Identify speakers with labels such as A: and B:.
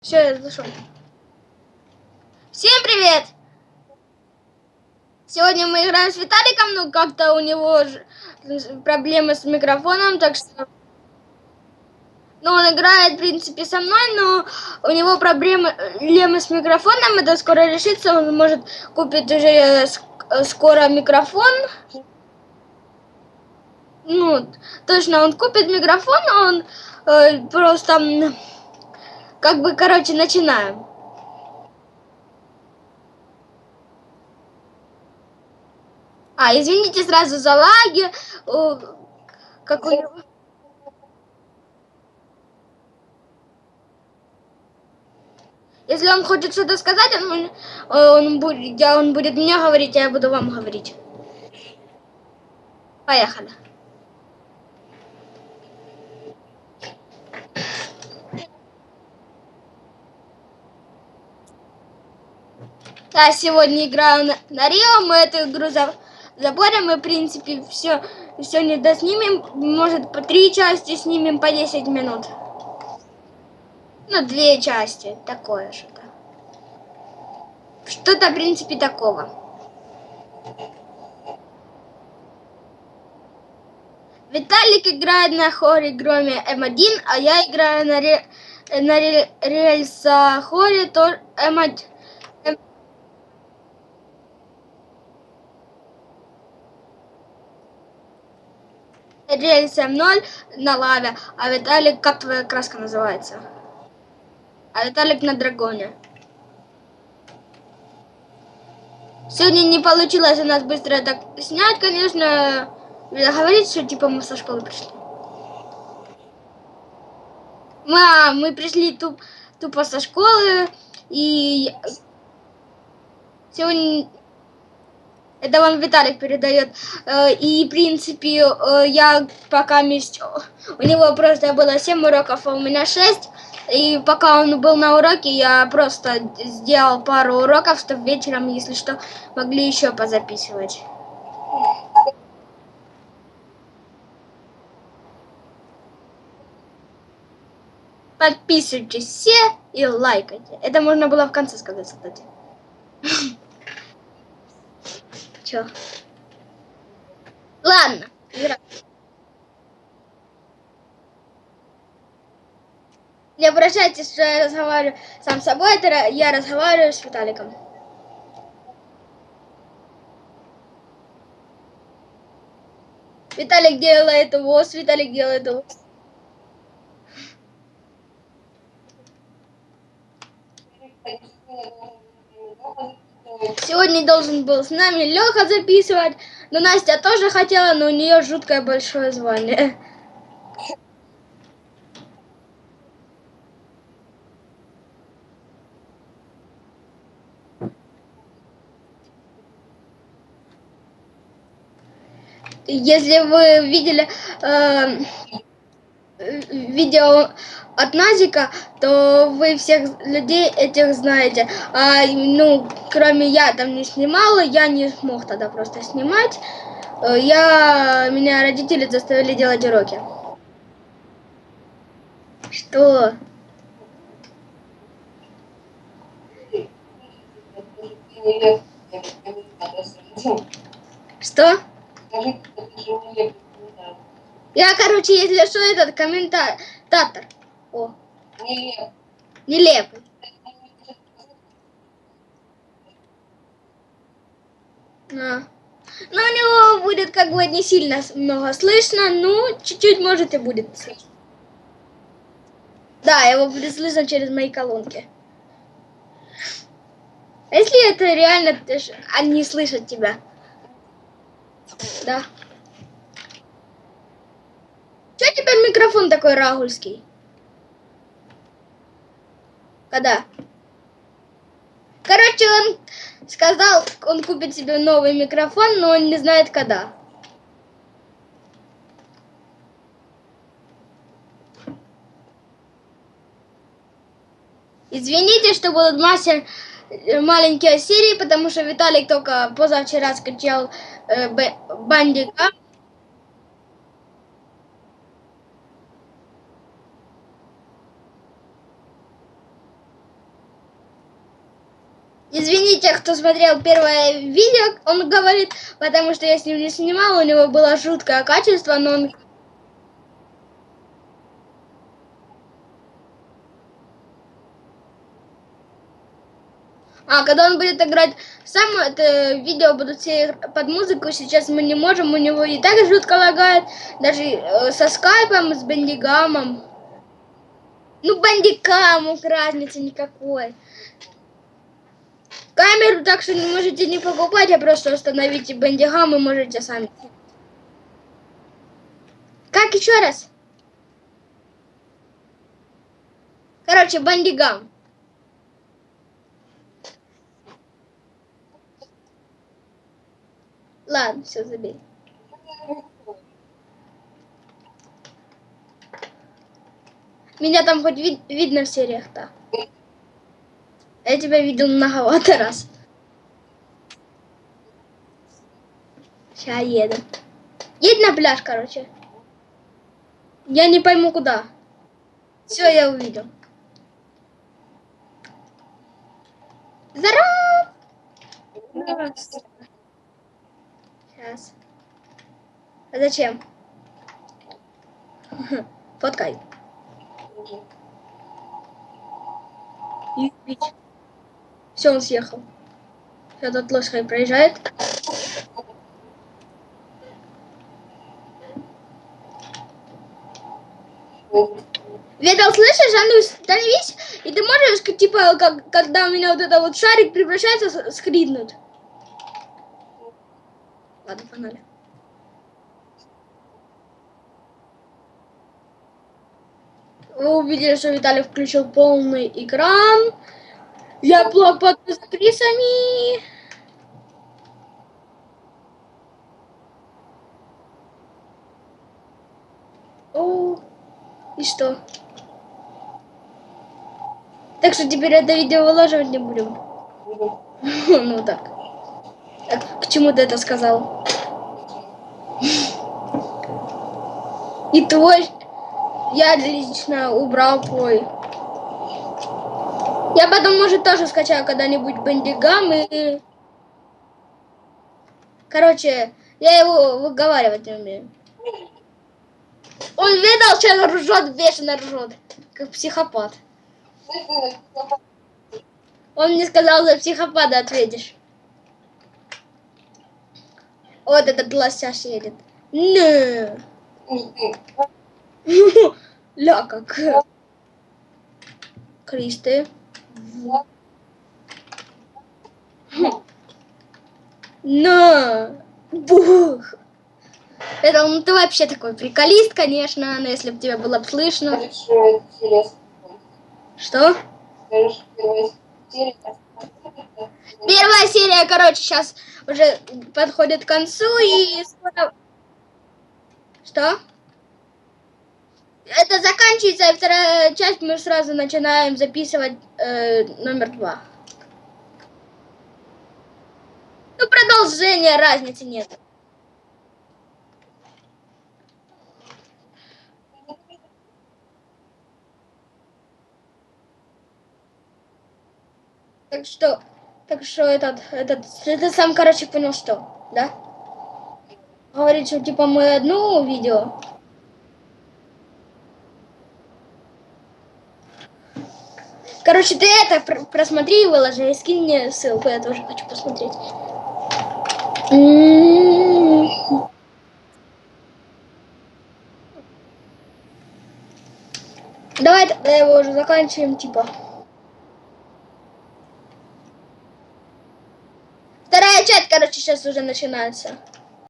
A: Все, я зашел. Всем привет! Сегодня мы играем с Виталиком, но как-то у него проблемы с микрофоном, так что... Ну, он играет, в принципе, со мной, но у него проблемы с микрофоном, это скоро решится, он может купить уже э, э, скоро микрофон. Ну, точно, он купит микрофон, он э, просто, как бы, короче, начинаем. А, извините сразу за лаги. О, Как у него... Если он хочет что-то сказать, он, он, будет, он будет мне говорить, а я буду вам говорить. Поехали. Я сегодня играю на, на Рио, мы эту игру за, заборем, мы, в принципе, все, все не доснимем, может, по три части снимем по 10 минут. Ну, две части, такое что-то. Что-то, в принципе, такого. Виталик играет на хоре громе М1, а я играю на, ре, на ре, рельса хоре то М1. М- Рельс М0 на лаве, а Виталик, как твоя краска называется? А Виталик на драконе. Сегодня не получилось у нас быстро так снять, конечно. Говорить, что типа мы со школы пришли. Мы, а, мы пришли туп, тупо со школы, и сегодня это вам Виталик передает. Э, И, в принципе, э, я пока месть... У него просто было 7 уроков, а у меня 6. И пока он был на уроке, я просто сделал пару уроков, чтобы вечером, если что, могли еще позаписывать. Подписывайтесь все и лайкайте. Это можно было в конце сказать, кстати. Чё? Ладно. Не обращайтесь, что я разговариваю сам с собой, это я разговариваю с Виталиком. Виталик делает ВОЗ, Виталик делает ВОЗ. Сегодня должен был с нами Леха записывать, но Настя тоже хотела, но у нее жуткое большое звание. Если вы видели э, видео от Назика, то вы всех людей этих знаете. А, ну, кроме я там не снимала, я не смог тогда просто снимать. Э, Я, меня родители заставили делать уроки. Что? Что? Я, короче, если что, этот комментатор. О, нелепый. А. Но у него будет как бы не сильно много слышно, ну, чуть-чуть может и будет слышно. Да, его будет слышно через мои колонки. А если это реально, они слышат тебя? Да. Че у тебя микрофон такой рагульский? Когда? Короче, он сказал, он купит себе новый микрофон, но он не знает когда. Извините, что будут мастер маленькие серии, потому что Виталик только позавчера скачал э, Бандика. Извините, кто смотрел первое видео, он говорит, потому что я с ним не снимал, у него было жуткое качество, но он... А, когда он будет играть сам, это видео будут все под музыку, сейчас мы не можем, у него и так жутко лагает, даже э, со скайпом, с бандигамом. Ну, бандикам, разницы никакой. Камеру так что не можете не покупать, а просто установите бандигам и можете сами. Как еще раз? Короче, бандигам. Ладно, все, забей. Меня там хоть вид- видно в сериях-то. Я тебя видел многовато раз. Сейчас еду. Едь на пляж, короче. Я не пойму куда. Все, я увидел. Здорово! Сейчас. А зачем? Фоткай. И пить. Все, он съехал. Сейчас тут лошадь проезжает. Ветал, слышишь, а ну становись, и ты можешь, типа, как, когда у меня вот это вот шарик превращается, с- скриднуть. Ладно, погнали. Вы увидели, что Виталий включил полный экран. Я плохо под актрисами. О, и что? Так что теперь это видео выложивать не будем. Ну так. Так, к чему ты это сказал? И твой... Я лично убрал твой. Я потом, может, тоже скачаю когда-нибудь бандигам и... Короче, я его выговаривать не умею. Он видел, что он ржет, бешено ржет. Как психопат. Он мне сказал, за психопата ответишь. Вот этот лосяш едет. Не. Ля как. Кристы. На. Бух. Это ну ты вообще такой приколист, конечно, но если бы тебя было бы слышно.
B: Что.
A: Первая серия, короче, сейчас уже подходит к концу и скоро... Что? Это заканчивается, и вторая часть мы сразу начинаем записывать э, номер два. Ну, продолжения разницы нет. Так что, так что этот, этот, ты сам, короче, понял, что, да? Говорит, что типа мы одно видео. Короче, ты это пр- просмотри и выложи, и скинь мне ссылку, я тоже хочу посмотреть. М. Давай тогда его уже заканчиваем, типа. Вторая часть, короче, сейчас уже начинается.